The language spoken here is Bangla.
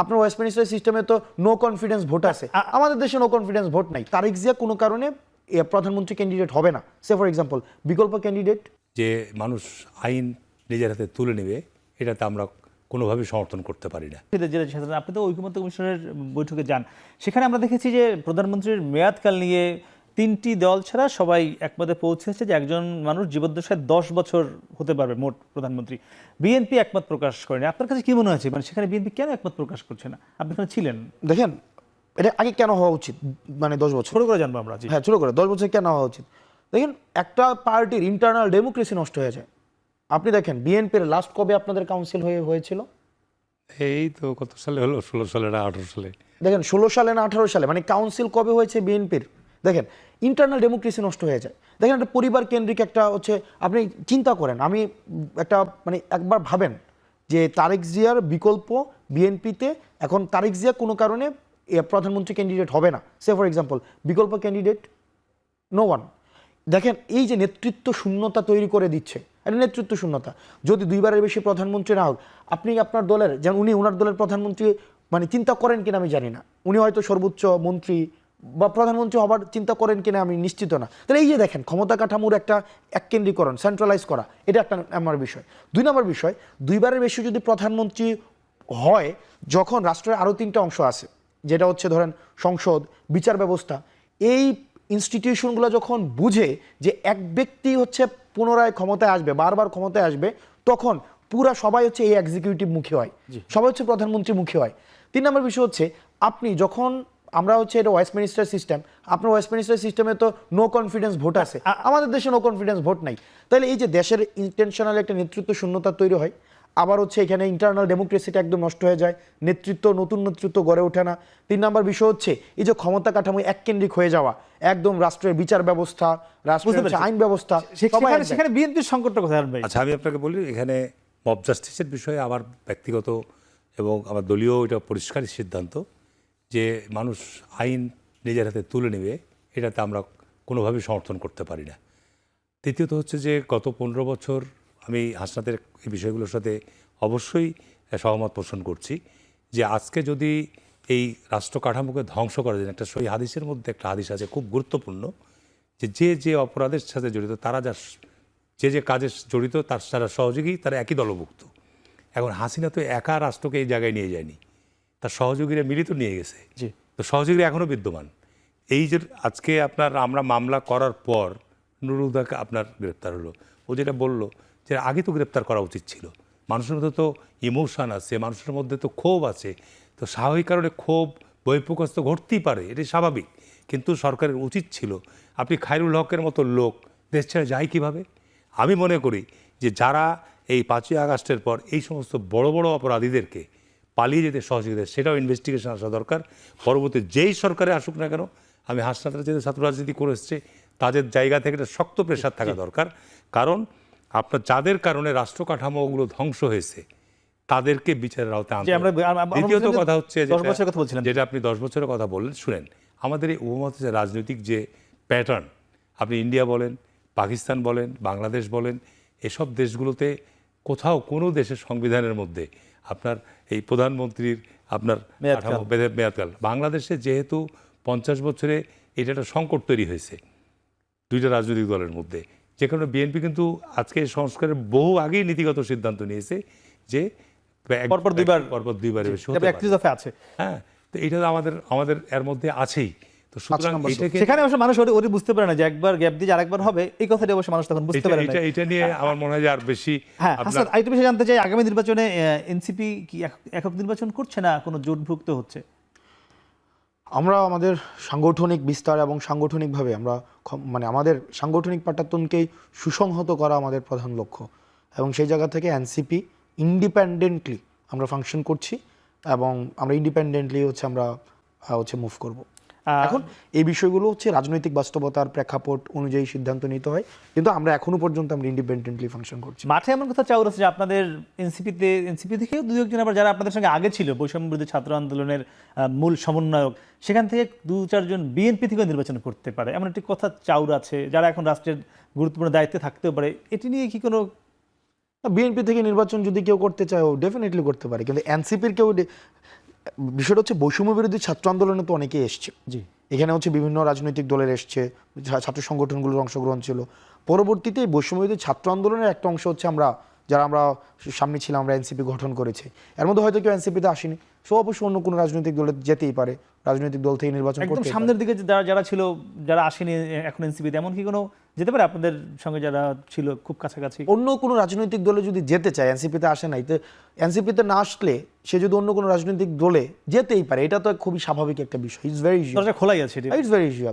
আপনার ওয়েস্টমিনিস্টার সিস্টেমে তো নো কনফিডেন্স ভোট আছে। আমাদের দেশে নো কনফিডেন্স ভোট নাই। তারিক জিয়া কোনো কারণে প্রধানমন্ত্রী ক্যান্ডিডেট হবে না। সে ফর এক্সাম্পল বিকল্প ক্যান্ডিডেট যে মানুষ আইন নিজের হাতে তুলে নেবে এটাতে আমরা কোনোভাবেই সমর্থন করতে পারি না। আপনি তো ঐকমত্য কমিশনের বৈঠকে যান। সেখানে আমরা দেখেছি যে প্রধানমন্ত্রীর মেয়াদকাল নিয়ে তিনটি দল ছাড়া সবাই একমতে পৌঁছেছে যে একজন মানুষ জীবদ্দশায় দশ বছর হতে পারবে মোট প্রধানমন্ত্রী। বিএনপি একমত প্রকাশ করেনি। আপনার কাছে কি মনে হয়েছে? মানে সেখানে বিএনপি কেন একমত প্রকাশ করছে না? আপনি এখানে ছিলেন। দেখেন এটা আগে কেন হওয়া উচিত? মানে দশ বছর। ছোট করে জানব আমরা জি হ্যাঁ ছোট করে। দশ বছর কেন হওয়া উচিত? দেখেন একটা পার্টির ইন্টারনাল ডেমোক্রেসি নষ্ট হয়ে যায়। আপনি দেখেন বিএনপির লাস্ট কবে আপনাদের কাউন্সিল হয়ে হয়েছিল? এই তো কত সালে হলো? ষোলো সালে না আঠারো সালে? দেখেন ষোলো সালে না আঠারো সালে? মানে কাউন্সিল কবে হয়েছে বিএনপির? দেখেন ইন্টারনাল ডেমোক্রেসি নষ্ট হয়ে যায়। দেখেন একটা পরিবার কেন্দ্রিক একটা হচ্ছে, আপনি চিন্তা করেন, আমি একটা মানে একবার ভাবেন যে তারেক জিয়ার বিকল্প বিএনপিতে এখন তারেক জিয়া কোনো কারণে প্রধানমন্ত্রী ক্যান্ডিডেট হবে না। সে ফর এক্সাম্পল বিকল্প ক্যান্ডিডেট নো ওয়ান দেখেন এই যে নেতৃত্ব শূন্যতা তৈরি করে দিচ্ছে, এটা নেতৃত্ব শূন্যতা। যদি দুইবারের বেশি প্রধানমন্ত্রী না হোক আপনি আপনার দলের, যেমন উনি ওনার দলের প্রধানমন্ত্রী মানে চিন্তা করেন কিনা আমি জানি না। উনি হয়তো সর্বোচ্চ মন্ত্রী বা প্রধানমন্ত্রী হবার চিন্তা করেন কিনা আমি নিশ্চিত না। তাহলে এই যে দেখেন ক্ষমতা কাঠামোর একটা এককেন্দ্রীকরণ সেন্ট্রালাইজ করা এটা একটা আমার বিষয়। দুই নম্বর বিষয় দুইবারের বেশি যদি প্রধানমন্ত্রী হয় যখন রাষ্ট্রের আরও তিনটা অংশ আছে যেটা হচ্ছে ধরেন সংসদ বিচার ব্যবস্থা এই ইনস্টিটিউশনগুলো যখন বুঝে যে এক ব্যক্তি হচ্ছে পুনরায় ক্ষমতায় আসবে বারবার ক্ষমতায় আসবে তখন পুরা সবাই হচ্ছে এই এক্সিকিউটিভ মুখী হয়। সবাই হচ্ছে প্রধানমন্ত্রী মুখী হয়। তিন নম্বর বিষয় হচ্ছে আপনি যখন আমরা হচ্ছে এটা ওয়েস্টমিনিস্টার সিস্টেম আপনার ওয়েস্টমিনিস্টার সিস্টেমে তো নো কনফিডেন্স ভোট আছে। আমাদের দেশে নো কনফিডেন্স ভোট নাই। তাহলে এই যে দেশের ইন্টেনশনাল একটা নেতৃত্ব শূন্যতা তৈরি হয় আবার হচ্ছে এখানে ইন্টারনাল ডেমোক্রেসিটা একদম নষ্ট হয়ে যায় নেতৃত্ব নতুন নেতৃত্ব গড়ে ওঠে না। তিন নম্বর বিষয় হচ্ছে এই যে ক্ষমতা কাঠামো এককেন্দ্রিক হয়ে যাওয়া একদম রাষ্ট্রের বিচার ব্যবস্থা রাষ্ট্রের। আইন ব্যবস্থা সেখানে বিএনপির সংকটটা কোথায় আনবে আচ্ছা আমি আপনাকে বলি এখানে মব জাস্টিসের বিষয়ে আমার ব্যক্তিগত এবং আমার দলীয় এটা পরিষ্কার সিদ্ধান্ত। যে মানুষ আইন নিজের হাতে তুলে নেবে, এটাতে আমরা কোনোভাবেই সমর্থন করতে পারি না। তৃতীয়ত হচ্ছে যে গত পনেরো বছর আমি হাসনাতের এই বিষয়গুলোর সাথে অবশ্যই সহমত পোষণ করছি যে আজকে যদি এই রাষ্ট্র কাঠামোকে ধ্বংস করা যায়, একটা সই হাদিসের মধ্যে একটা হাদিস আছে খুব গুরুত্বপূর্ণ যে যে যে অপরাধের সাথে জড়িত, তারা যা যে যে কাজে জড়িত, তার সারা সহযোগী, তারা একই দলভুক্ত। এখন হাসিনা তো একা রাষ্ট্রকে এই জায়গায় নিয়ে যায়নি। তার সহযোগীরা মিলিত নিয়ে গেছে। জি। তো সহযোগীরা এখনও বিদ্যমান। এই যে আজকে আপনার আমরা মামলা করার পর নুরুদাকে আপনার গ্রেপ্তার হলো। ও যেটা বলল যে আগে তো গ্রেপ্তার করা উচিত ছিল। মানুষের মধ্যে তো ইমোশন আছে মানুষের মধ্যে তো ক্ষোভ আছে। তো স্বাভাবিক কারণে ক্ষোভ বহিঃপ্রকাশ তো ঘটতেই পারে এটাই স্বাভাবিক। কিন্তু সরকারের উচিত ছিল আপনি খায়রুল হকের মতো লোক দেশ ছেড়ে যায় কীভাবে? আমি মনে করি যে যারা এই পাঁচই আগস্টের পর এই সমস্ত বড় বড় অপরাধীদেরকে পালিয়ে যেতে সহযোগিতা সেটাও ইনভেস্টিগেশন আসা দরকার। পরবর্তী যেই সরকারে আসুক না কেন আমি হাসনাতরা যেহেতু ছাত্র রাজনীতি করে এসছে তাদের জায়গা থেকে একটা শক্ত প্রেশার থাকা দরকার। কারণ আপনার যাদের কারণে রাষ্ট্র কাঠামোগুলো ধ্বংস হয়েছে তাদেরকে বিচারের আওতায় আনতে দ্বিতীয়ত কথা হচ্ছে দশ যেটা- বছরের কথা বলছিলাম। যেটা আপনি দশ বছরের কথা বললেন শুনেন। আমাদের এই উপমত যে রাজনৈতিক যে প্যাটার্ন আপনি ইন্ডিয়া বলেন পাকিস্তান বলেন বাংলাদেশ বলেন এসব দেশগুলোতে কোথাও কোনো দেশের সংবিধানের মধ্যে আপনার এই প্রধানমন্ত্রীর আপনার মেয়াদকাল। বাংলাদেশে যেহেতু পঞ্চাশ বছরে এটা একটা সংকট তৈরি হয়েছে দুইটা রাজনৈতিক দলের মধ্যে। যে কারণে বিএনপি কিন্তু আজকে সংস্কারের বহু আগেই নীতিগত সিদ্ধান্ত নিয়েছে যে পরপর দুইবার- পরপর দফা আছে। হ্যাঁ তো এটা তো আমাদের আমাদের এর মধ্যে আছেই। তো সুতরাং সেখানে অবশ্য মানুষ ওটা- ওটা বুঝতে পারে না যে একবার গ্যাপ দিয়ে আরেকবার হবে এই কথাটা অবশ্য মানুষ তখন বুঝতে পারে না এটা এটা নিয়ে আমার মনে হয় আর বেশি হ্যাঁ জানতে চাই আগামী নির্বাচনে এনসিপি কি একক নির্বাচন করছে না কোনো জোটভুক্ত হচ্ছে? আমরা আমাদের সাংগঠনিক বিস্তার এবং সাংগঠনিকভাবে আমরা মানে আমাদের সাংগঠনিক পাটাতনকেই সুসংহত করা আমাদের প্রধান লক্ষ্য। এবং সেই জায়গা থেকে এনসিপি ইন্ডিপেন্ডেন্টলি আমরা ফাংশন করছি এবং আমরা ইন্ডিপেন্ডেন্টলি হচ্ছে আমরা হচ্ছে মুভ করব। এখন এই বিষয়গুলো হচ্ছে রাজনৈতিক বাস্তবতার প্রেক্ষাপট অনুযায়ী সিদ্ধান্ত নিতে হয়। কিন্তু আমরা এখনও পর্যন্ত আমরা ইন্ডিপেন্ডেন্টলি ফাংশন করছি। মাঠে এমন কথা চাউর আছে যে আপনাদের এনসিপিতে এনসিপি থেকেও দু একজন আবার যারা আপনাদের সঙ্গে আগে ছিল বৈষম্য বিরোধী ছাত্র আন্দোলনের মূল সমন্বয়ক সেখান থেকে দু চারজন বিএনপি থেকেও নির্বাচন করতে পারে। এমন একটি কথা চাউর আছে যারা এখন রাষ্ট্রের গুরুত্বপূর্ণ দায়িত্বে থাকতেও পারে। এটি নিয়ে কি কোনো বিএনপি থেকে নির্বাচন যদি কেউ করতে চায় ও ডেফিনেটলি করতে পারে। কিন্তু এনসিপির কেউ বিষয়টা হচ্ছে বৈষম্য বিরোধী ছাত্র আন্দোলনে তো অনেকেই এসছে। জি। এখানে হচ্ছে বিভিন্ন রাজনৈতিক দলের এসছে ছাত্র সংগঠনগুলোর অংশগ্রহণ ছিল। পরবর্তীতে এই বৈষম্যবিরোধী ছাত্র আন্দোলনের একটা অংশ হচ্ছে আমরা যারা আমরা সামনে ছিলাম আমরা এনসিপি গঠন করেছি। এর মধ্যে হয়তো কেউ এনসিপিতে আসেনি। সো অবশ্যই অন্য কোনো রাজনৈতিক দলে যেতেই পারে। রাজনৈতিক দল থেকে নির্বাচন একদম সামনের দিকে যারা যারা ছিল যারা আসেনি এখন এনসিপিতে এমন কি কোনো যেতে পারে আপনাদের সঙ্গে যারা ছিল খুব কাছাকাছি। অন্য কোনো রাজনৈতিক দলে যদি যেতে চায় এনসিপিতে আসে নাই তো এনসিপিতে না আসলে সে যদি অন্য কোনো রাজনৈতিক দলে যেতেই পারে এটা তো খুবই স্বাভাবিক একটা বিষয়। ইটস ভেরি ইস্যু খোলাই আছে। It's very issue